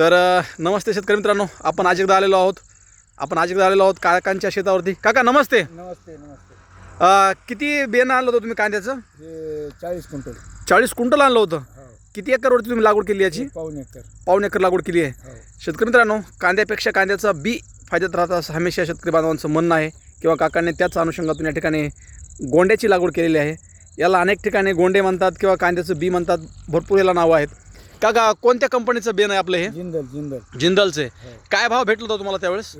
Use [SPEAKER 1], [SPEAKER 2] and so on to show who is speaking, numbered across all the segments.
[SPEAKER 1] तर नमस्ते शेतकरी मित्रांनो. आपण आज एकदा आलेलो आहोत. आपण आज एकदा आलेलो आहोत काकांच्या शेतावरती. काका नमस्ते.
[SPEAKER 2] नमस्ते नमस्ते.
[SPEAKER 1] अ, किती बेन आणलं होतं तुम्ही कांद्याचं?
[SPEAKER 2] हे चाळीस क्विंटल.
[SPEAKER 1] चाळीस क्विंटल आणलं होतं.
[SPEAKER 2] हो.
[SPEAKER 1] किती एकरवरती तुम्ही लागवड केली याची?
[SPEAKER 2] पाऊन एकर.
[SPEAKER 1] पाऊन एकर लागवड केली आहे.
[SPEAKER 2] हो.
[SPEAKER 1] शेतकरी मित्रांनो कांद्यापेक्षा कांद्याचा बी फायद्यात राहतं असं हमेशा शेतकरी बांधवांचं म्हणणं आहे. किंवा काकांनी त्याच अनुषंगातून या ठिकाणी गोंड्याची लागवड केलेली आहे. याला अनेक ठिकाणी गोंडे म्हणतात किंवा कांद्याचं बी म्हणतात. भरपूर याला नावं आहेत. काका कोणत्या कंपनीचं बेन आहे आपलं हे?
[SPEAKER 2] जिंदल जिंदल.
[SPEAKER 1] जिंदलचे.
[SPEAKER 2] हो.
[SPEAKER 1] काय भाव भेटला होता तुम्हाला त्यावेळेस?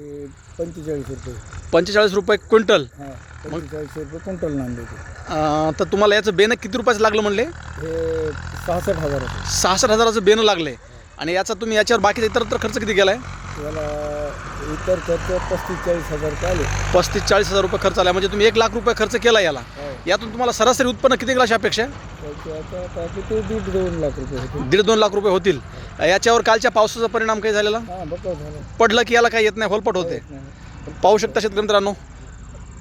[SPEAKER 2] पंचेचाळीस रुपये.
[SPEAKER 1] पंचेचाळीस रुपये क्विंटल.
[SPEAKER 2] हां पंचेचाळीस रुपये क्विंटल
[SPEAKER 1] अं, तर तुम्हाला याचं बेनं किती रुपयाचं लागलं म्हणले?
[SPEAKER 2] हे सहासष्ट हजार
[SPEAKER 1] सहासष्ट हजाराचं बेनं लागले. आणि याचा तुम्ही याच्यावर बाकीचा इतर खर्च किती केला आहे
[SPEAKER 2] इतर खर्च पस्तीस चाळीस हजार रुपये आले.
[SPEAKER 1] पस्तीस चाळीस हजार रुपये खर्च आला. म्हणजे तुम्ही एक लाख रुपये खर्च केला याला.
[SPEAKER 2] हो.
[SPEAKER 1] यातून तुम्हाला सरासरी उत्पन्न किती अशा अपेक्षा
[SPEAKER 2] त्याचे आता आता किती दीड दोन लाख रुपये होते
[SPEAKER 1] दीड दोन लाख रुपये होतील. याच्यावर कालच्या पावसाचा परिणाम काही झालेला?
[SPEAKER 2] हां बघा झालं.
[SPEAKER 1] पडलं की याला काही येत नाही होलपट होते. पाहू शकता शेतकरी मित्रांनो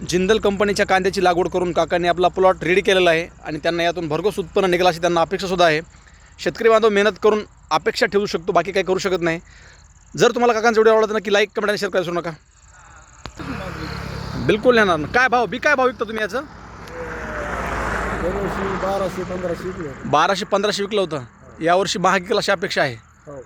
[SPEAKER 1] जिंदल कंपनीच्या कांद्याची लागवड करून काकांनी आपला प्लॉट रेडी केलेला आहे आणि त्यांना यातून भरघोस उत्पन्न निघालं अशी त्यांना अपेक्षासुद्धा आहे. शेतकरी बांधव मेहनत करून अपेक्षा ठेवू शकतो बाकी काही करू शकत नाही. जर तुम्हाला काकांचं व्हिडिओ आवडत नक्की लाईक कमेंट आणि शेअर करायला नका. बिलकुल येणार ना काय भाव बी काय भाव विकता तुम्ही याचं?
[SPEAKER 2] बाराशे पंधराशे विकले
[SPEAKER 1] बाराशे पंधराशे विकलं होतं. यावर्षी महाग अशी अपेक्षा आहे.
[SPEAKER 2] हो.